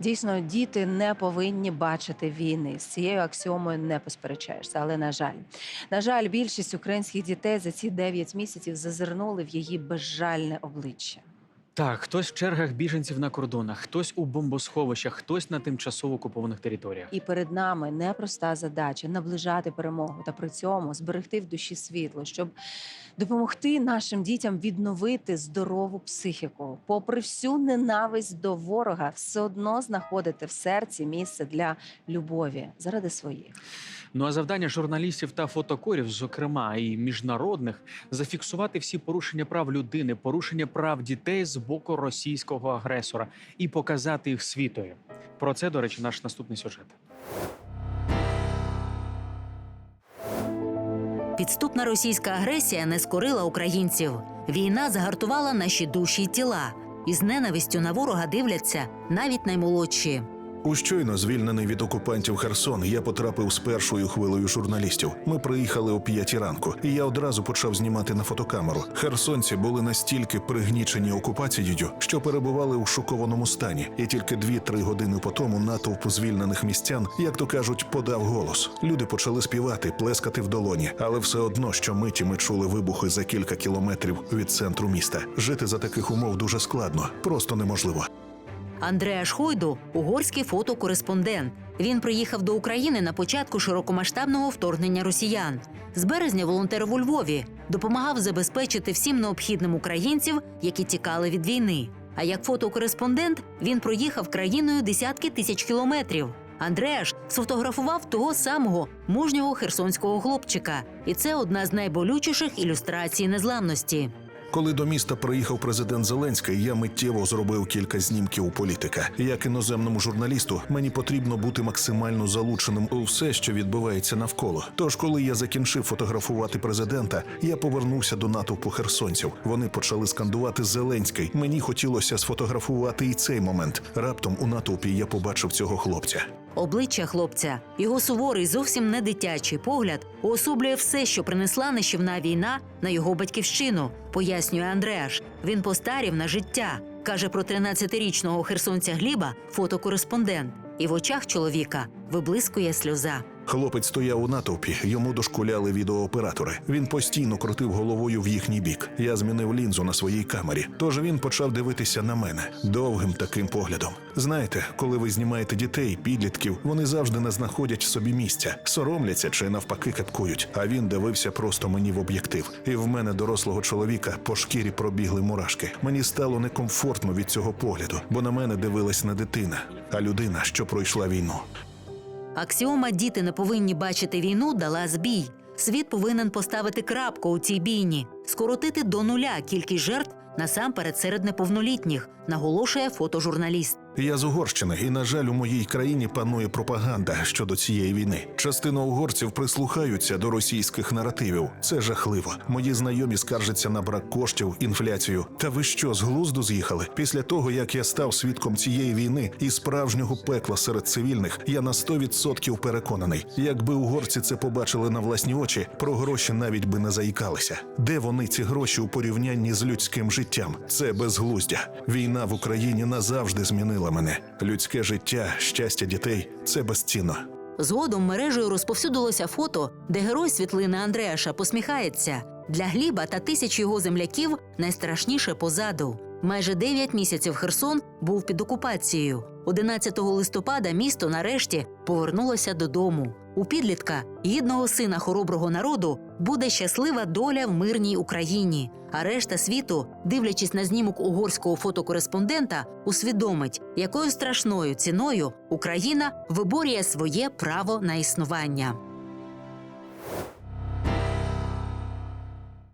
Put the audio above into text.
Дійсно, діти не повинні бачити війни. З цією аксіомою не посперечаєшся. Але на жаль, на жаль, більшість українських дітей за ці 9 місяців зазирнули в її безжальне обличчя. Так, хтось в чергах біженців на кордонах, хтось у бомбосховищах, хтось на тимчасово окупованих територіях. І перед нами непроста задача наближати перемогу та при цьому зберегти в душі світло, щоб допомогти нашим дітям відновити здорову психіку. Попри всю ненависть до ворога, все одно знаходити в серці місце для любові заради своїх. Ну а завдання журналістів та фотокорів, зокрема і міжнародних, зафіксувати всі порушення прав людини, порушення прав дітей з боку російського агресора і показати їх світові. Про це, до речі, наш наступний сюжет. Підступна російська агресія не скорила українців. Війна загартувала наші душі й тіла. І з ненавистю на ворога дивляться навіть наймолодші. У щойно звільнений від окупантів Херсон я потрапив з першою хвилею журналістів. Ми приїхали о п'ятій ранку, і я одразу почав знімати на фотокамеру. Херсонці були настільки пригнічені окупацією, що перебували у шокованому стані. І тільки 2-3 години по тому натовп звільнених містян, як то кажуть, подав голос. Люди почали співати, плескати в долоні, але все одно, що миті ми чули вибухи за кілька кілометрів від центру міста. Жити за таких умов дуже складно, просто неможливо. Андреа Шхойду угорський фотокореспондент. Він приїхав до України на початку широкомасштабного вторгнення росіян. З березня волонтерив у Львові, допомагав забезпечити всім необхідним українців, які тікали від війни. А як фотокореспондент він проїхав країною десятки тисяч кілометрів. Андреаш сфотографував того самого мужнього херсонського хлопчика, і це одна з найболючіших ілюстрацій незламності. Коли до міста приїхав президент Зеленський, я миттєво зробив кілька знімків у політика. Як іноземному журналісту, мені потрібно бути максимально залученим у все, що відбувається навколо. Тож, коли я закінчив фотографувати президента, я повернувся до натовпу херсонців. Вони почали скандувати Зеленський. Мені хотілося сфотографувати і цей момент. Раптом у натовпі я побачив цього хлопця. Обличчя хлопця, його суворий, зовсім не дитячий погляд уособлює все, що принесла нищівна війна на його батьківщину, пояснює Андреаш. Він постарів на життя, каже про 13-річного херсонця Гліба, фотокореспондент. І в очах чоловіка виблискує сльоза. Хлопець стояв у натовпі, йому дошкуляли відеооператори. Він постійно крутив головою в їхній бік. Я змінив лінзу на своїй камері, тож він почав дивитися на мене довгим таким поглядом. Знаєте, коли ви знімаєте дітей, підлітків, вони завжди не знаходять собі місця, соромляться чи навпаки кепкують. А він дивився просто мені в об'єктив. І в мене дорослого чоловіка по шкірі пробігли мурашки. Мені стало некомфортно від цього погляду, бо на мене дивилась не дитина, а людина, що пройшла війну. Аксіома діти не повинні бачити війну дала збій. Світ повинен поставити крапку у цій бійні, скоротити до нуля кількість жертв насамперед серед неповнолітніх, наголошує фотожурналіст. Я з Угорщини, і на жаль, у моїй країні панує пропаганда щодо цієї війни. Частина угорців прислухаються до російських наративів. Це жахливо. Мої знайомі скаржаться на брак коштів, інфляцію. Та ви що, з глузду з'їхали? Після того як я став свідком цієї війни і справжнього пекла серед цивільних, я на 100% переконаний. Якби угорці це побачили на власні очі, про гроші навіть би не заїкалися. Де вони ці гроші у порівнянні з людським життям? Це безглуздя. Війна в Україні назавжди змінила мене. Людське життя, щастя дітей це безцінно. Згодом мережею розповсюдилося фото, де герой світлини Андреаша посміхається. Для Гліба та тисяч його земляків найстрашніше позаду. Майже 9 місяців Херсон був під окупацією. 11 листопада місто нарешті повернулося додому. У підлітка, гідного сина хороброго народу, буде щаслива доля в мирній Україні. А решта світу, дивлячись на знімок угорського фотокореспондента, усвідомить, якою страшною ціною Україна виборює своє право на існування.